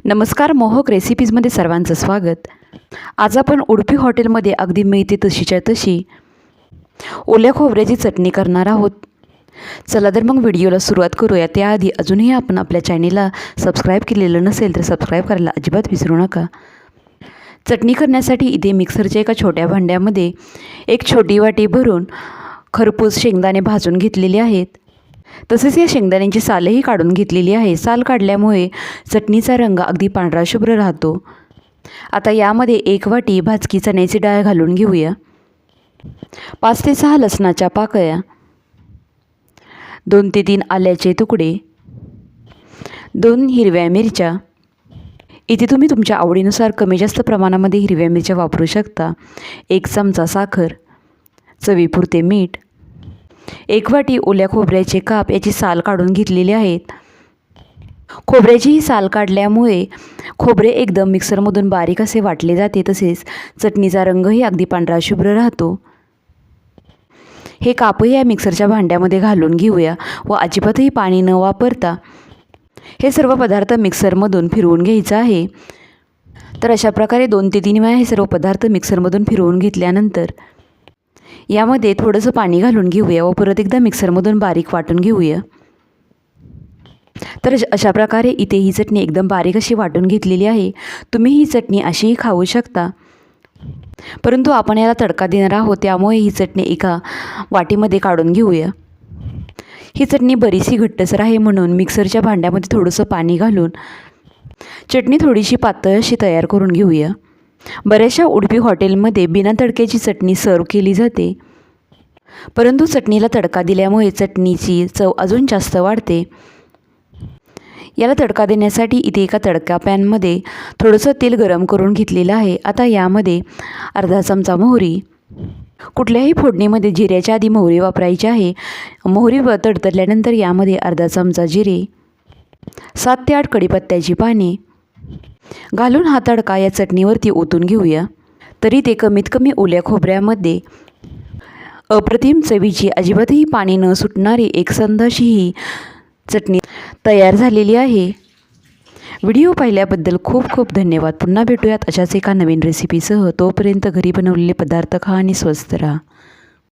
नमस्कार मोहक रेसिपीजमध्ये सर्वांचं स्वागत. आज आपण उडपी हॉटेलमध्ये अगदी मिळते तशीच्या तशी ओल्या खोबऱ्याची चटणी करणार आहोत. चला तर मग व्हिडिओला सुरुवात करूया. त्याआधी अजूनही आपण आपल्या चॅनेलला सबस्क्राईब केलेलं नसेल तर सबस्क्राईब करायला अजिबात विसरू नका. चटणी करण्यासाठी इथे मिक्सरच्या एका छोट्या भांड्यामध्ये एक छोटी वाटी भरून खरपूस शेंगदाणे भाजून घेतलेले आहेत. तसेच या शेंगदाण्यांची सालही काढून घेतलेली आहे. साल काढल्यामुळे चटणीचा रंग अगदी पांढरा शुभ्र राहतो. आता यामध्ये एक वाटी भाजकी चण्याची डाळ घालून घेऊया. पाच ते सहा लसणाच्या पाकळ्या दोन ते तीन आल्याचे तुकडे दोन हिरव्या मिरच्या. इथे तुम्ही तुमच्या आवडीनुसार कमी जास्त प्रमाणामध्ये हिरव्या मिरच्या वापरू शकता. एक चमचा साखर चवीपुरते मीठ एक वाटी ओल्या खोबऱ्याचे काप याची साल काढून घेतलेली आहेत. खोबऱ्याची ही साल काढल्यामुळे खोबरे एकदम मिक्सरमधून बारीक असे वाटले जाते तसेच चटणीचा रंगही अगदी पांढरा शुभ्र राहतो. हे कापही या मिक्सरच्या भांड्यामध्ये घालून घेऊया व अजिबातही पाणी न वापरता हे सर्व पदार्थ मिक्सरमधून फिरवून घ्यायचं आहे. तर अशा प्रकारे दोन ते तीन वेळा हे सर्व पदार्थ मिक्सरमधून फिरवून घेतल्यानंतर यामध्ये थोडंसं पाणी घालून घेऊया व परत एकदा मिक्सरमधून बारीक वाटून घेऊया. तर अशा प्रकारे इथे ही चटणी एकदम बारीक अशी वाटून घेतलेली आहे. तुम्ही ही चटणी अशीही खाऊ शकता. परंतु आपण याला तडका देणार आहोत त्यामुळे ही चटणी एका वाटीमध्ये काढून घेऊया. ही चटणी बरीचशी घट्टसर आहे म्हणून मिक्सरच्या भांड्यामध्ये थोडंसं पाणी घालून चटणी थोडीशी पातळ अशी तयार करून घेऊया. बऱ्याचशा उडपी हॉटेलमध्ये बिना तडक्याची चटणी सर्व केली जाते. परंतु चटणीला तडका दिल्यामुळे चटणीची चव अजून जास्त वाढते. याला तडका देण्यासाठी इथे एका तडका पॅनमध्ये थोडंसं तेल गरम करून घेतलेलं आहे. आता यामध्ये अर्धा चमचा मोहरी. कुठल्याही फोडणीमध्ये जिऱ्याच्या आधी मोहरी वापरायची आहे. मोहरी व तडतडल्यानंतर यामध्ये अर्धा चमचा जिरे. सात ते आठ कडीपत्त्याची पाने. घालून हा तडका या चटणीवरती ओतून घेऊया. तरी ते कमीत कमी ओल्या खोबऱ्यामध्ये अप्रतिम चवीची अजिबातही पाणी न सुटणारी एकसंध अशी ही चटणी तयार झालेली आहे. व्हिडिओ पाहिल्याबद्दल खूप खूप धन्यवाद. पुन्हा भेटूयात अशाच एका नवीन रेसिपीसह तोपर्यंत घरी बनवलेले पदार्थ खा आणि स्वस्त राहा.